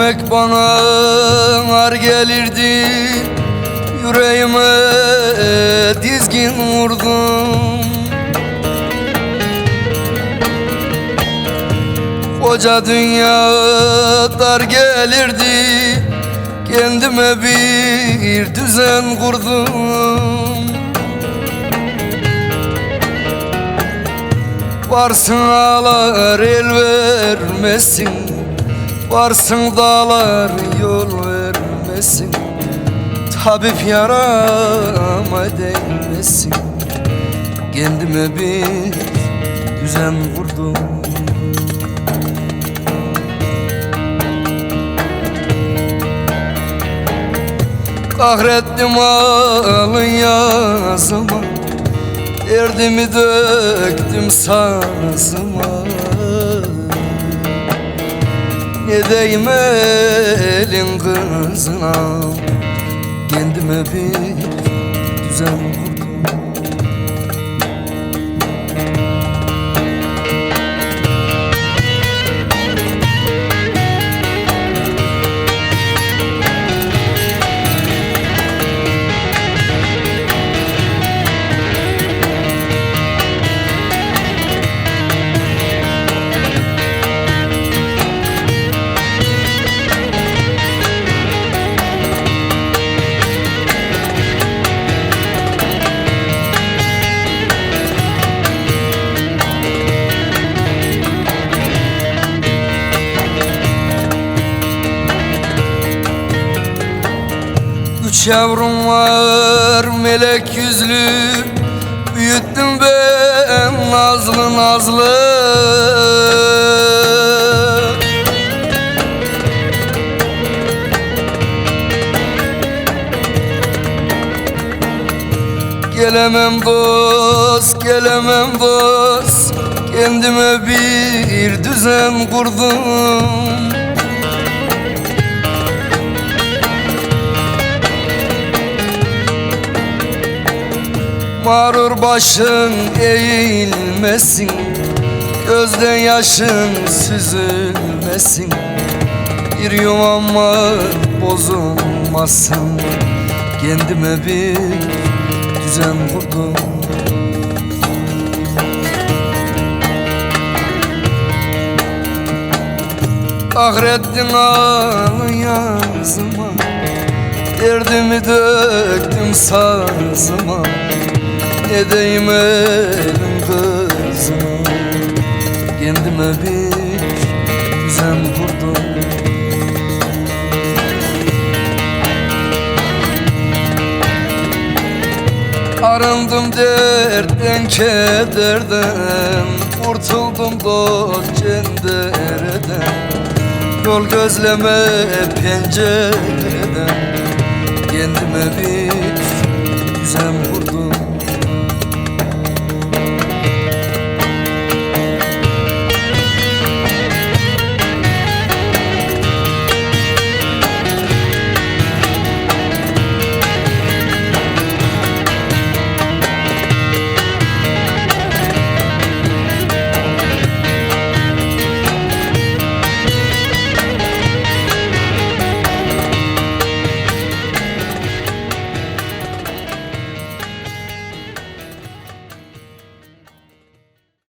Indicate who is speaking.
Speaker 1: Sevmek bana ağır gelirdi. Yüreğime dizgin vurdum. Koca dünya dar gelirdi. Kendime bir düzen kurdum. Varsın ağlar el vermesin Varsın dağlar yol vermesin. Tabip yarama değmesin. Kendime bir düzen kurdum. Kahrettim alın yazıma Derdimi döktüm sazıma Ne deyim elin kızına. Kendime bir düzen kurdum Üç yavrum var melek yüzlü. Büyüttüm ben nazlı nazlı. Gelemem dost, gelemem dost Kendime bir düzen kurdum Mağrur başın eğilmesin Gözden yaşın süzülmesin Bir yuvam var bozulmasın. Kendime bir düzen kurdum. Kahrettin ağlı yazıma Derdimi döktüm sazıma Ne deyim elin kızıma Kendime bir düzen kurdum. Arındım dertten kederden Kurtuldum dost cendereden. Yol gözleme pencereden Kendime bir